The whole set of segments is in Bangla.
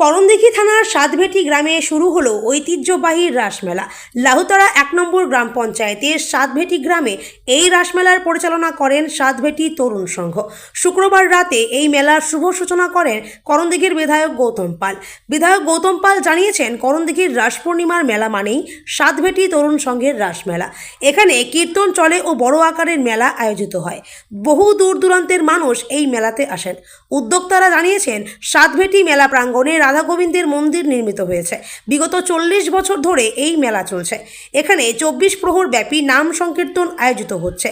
করণদিঘি থানার সাতভেটি গ্রামে শুরু হলো ঐতিহ্যবাহী রাসমেলা। লাহুতরা এক নম্বর গ্রাম পঞ্চায়েতের সাতভেটি গ্রামে এই রাসমেলার পরিচালনা করেন সাতভেটি তরুণ সংঘ। শুক্রবার রাতে এই মেলার শুভ সূচনা করেন করণদিঘির বিধায়ক গৌতম পাল। বিধায়ক গৌতম পাল জানিয়েছেন, করণদিঘির রাস পূর্ণিমার মেলা মানেই সাতভেটি তরুণ সংঘের রাসমেলা। এখানে কীর্তন চলে ও বড় আকারের মেলা আয়োজিত হয়। বহু দূর দূরান্তের মানুষ এই মেলাতে আসেন। উদ্যোক্তারা জানিয়েছেন, সাতভেটি মেলা প্রাঙ্গণে রাধা গোবিন্দের মন্দির নির্মিত হয়েছে। বিগত চল্লিশ বছর ধরে এই মেলা চলছে। এখানে চব্বিশ প্রহর ব্যাপী নাম সংকীর্তন আয়োজিত হচ্ছে।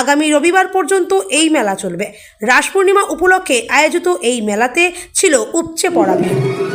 আগামী রবিবার পর্যন্ত এই মেলা চলবে। রাস পূর্ণিমা উপলক্ষে আয়োজিত এই মেলাতে ছিল উপচে পড়া ভিড়।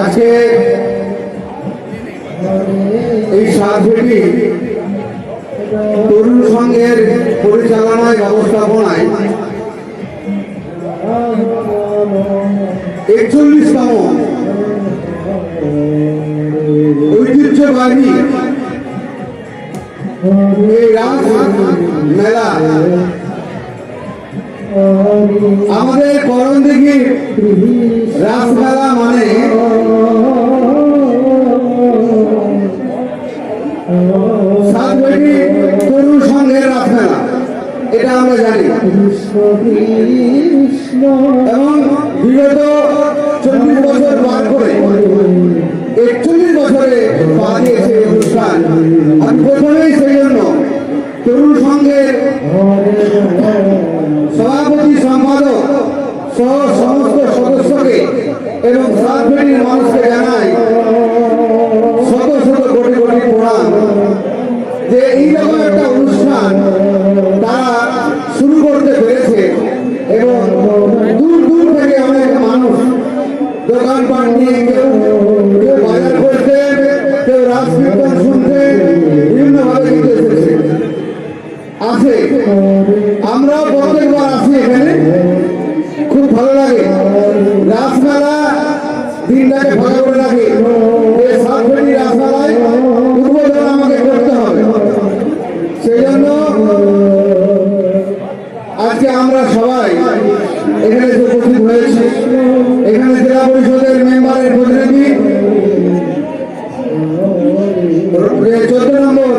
আজকে এই সাধুটি তরুণ সংঘের পরিচালনায়, ব্যবস্থাপনায় একচল্লিশতম ঐতিহ্যবাহী এই রাস মেলা। আমাদের করণ দিঘি রাসমেলা এবং বিগত চল্লিশ বছর পার করে একচল্লিশ বছরে পা দিয়েছে এই আমি প্রথমেই সেই জন্য তরুণ সংঘের সভাপতি সম্পাদক সহ সমস্ত সদস্যকে এবং সাতভেটির মানুষকে এখানে জেলা পরিষদের মেম্বারের প্রতিনিধি চোদ্দ নম্বর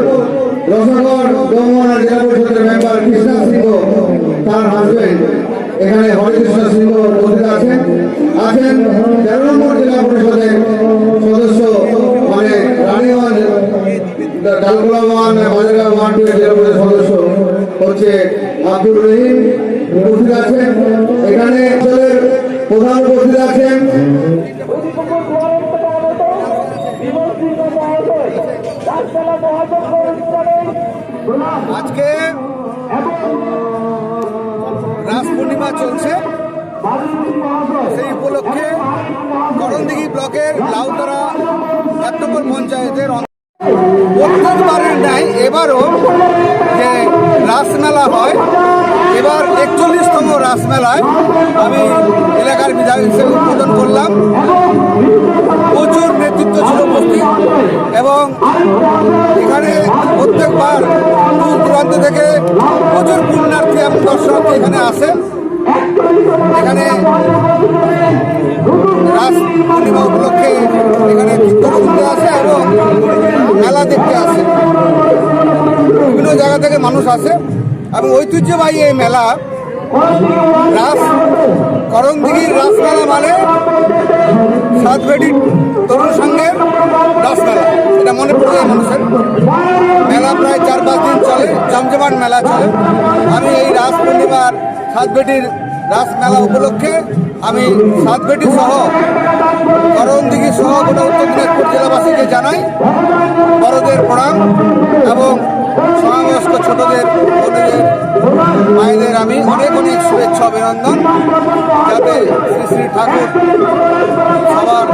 রসগড় দমনা জেলা পরিষদের মেম্বার কৃষ্ণা সিংহ, তার হাজবেন্ড এখানে হরিকৃষ্ণ সিংহ উপস্থিত আছেন। আছেন তেরো নম্বর জেলা পরিষদের সদস্য মানে Raniganj Dalgola one Bazargaon one, two জেলা পরিষদের সদস্য হচ্ছে আব্দুর রহিম। উপস্থিত আছেন। আছেন? আজকে রাস পূর্ণিমা চলছে। সেই উপলক্ষে করণদিঘি ব্লকের লাউতরা এক নম্বর পঞ্চায়েতের প্রত্যেকবারের ন্যায় এবারও যে রাসমেলা হয় একচল্লিশতম রাসমেলায় আমি এলাকার বিধায়ক হিসেবে উদ্বোধন করলাম। প্রচুর নেতৃত্ব ছিল উপস্থিত এবং এখানে প্রত্যেকবার দূর দূরান্ত থেকে প্রচুর পুণ্যার্থী এবং দর্শনার্থী এখানে আসে। এখানে রাস পূর্ণিমা উপলক্ষে এখানে কীর্তন শুনতে আসে এবং মেলা দেখতে আসে। বিভিন্ন জায়গা থেকে মানুষ আসে। এবং ঐতিহ্যবাহী এই মেলা রাস করণদিঘির রাসমেলা মানে সাতবেডি তরুণ সংঘের রাসমেলা এটা মনে পড়ে মানুষের মেলা প্রায় চার পাঁচ দিন চলে, জমজমাট মেলা চলে। আমি এই রাস পূর্ণিমার সাতবেটির রাস মেলা উপলক্ষে আমি সাতবেটি সহ করণদিঘি সহ গোটা উত্তর দিনাজপুর জেলাবাসীকে জানাই বড়দের প্রণাম এবং সমবয়স্ক ছোটদের আমি অনেক অনেক শুভেচ্ছা, অভিনন্দন। যাতে শ্রী শ্রী ঠাকুর সবার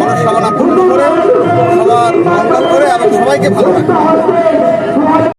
মনস্কামনা পূর্ণ করে, সবার মঙ্গল করে এবং সবাইকে ভালো রাখে